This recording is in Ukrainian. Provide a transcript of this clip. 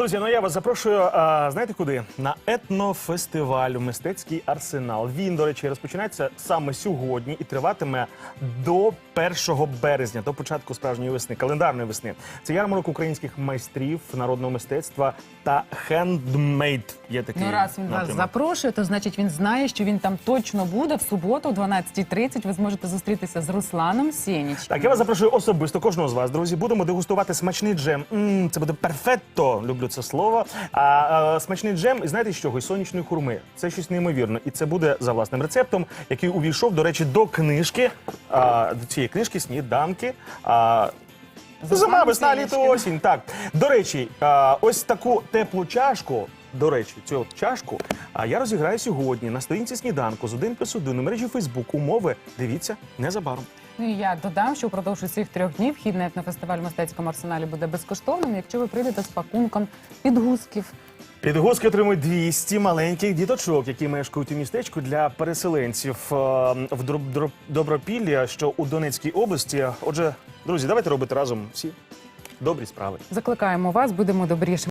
Друзі, ну я вас запрошую. А, знаєте куди? На етнофестиваль мистецький арсенал. Він, до речі, розпочинається саме сьогодні і триватиме до 1 березня, до початку справжньої весни, календарної весни. Це ярмарок українських майстрів народного мистецтва та хендмейд. Є такий Ну, раз він вас напрямок. запрошує, то значить він знає, що він там точно буде в суботу, о 12.30. Ви зможете зустрітися з Русланом Сєнічем. Так, я вас запрошую особисто кожного з вас, друзі. Будемо дегустувати смачний джем. м це буде перфетто. Люблю це слово. А, а смачний джем, і знаєте з чого? Із сонячної хурми. Це щось неймовірне. І це буде за власним рецептом, який увійшов, до речі, до книжки. А, до цієї книжки сніданки. А, Зима, весна, літо, осінь. Так. До речі, а, ось таку теплу чашку. До речі, цю от чашку а, я розіграю сьогодні на сторінці сніданку з 1 плюс 1 у мережі Фейсбук. Умови дивіться незабаром. Ну і я додам, що впродовж усіх трьох днів вхід на етнофестиваль в мистецькому арсеналі буде безкоштовним, якщо ви прийдете з пакунком підгузків. Підгузки отримують 200 маленьких діточок, які мешкають у містечку для переселенців е, в Дроб- Дроб- Добропіллі, що у Донецькій області. Отже, друзі, давайте робити разом всі добрі справи. Закликаємо вас, будемо добрішими.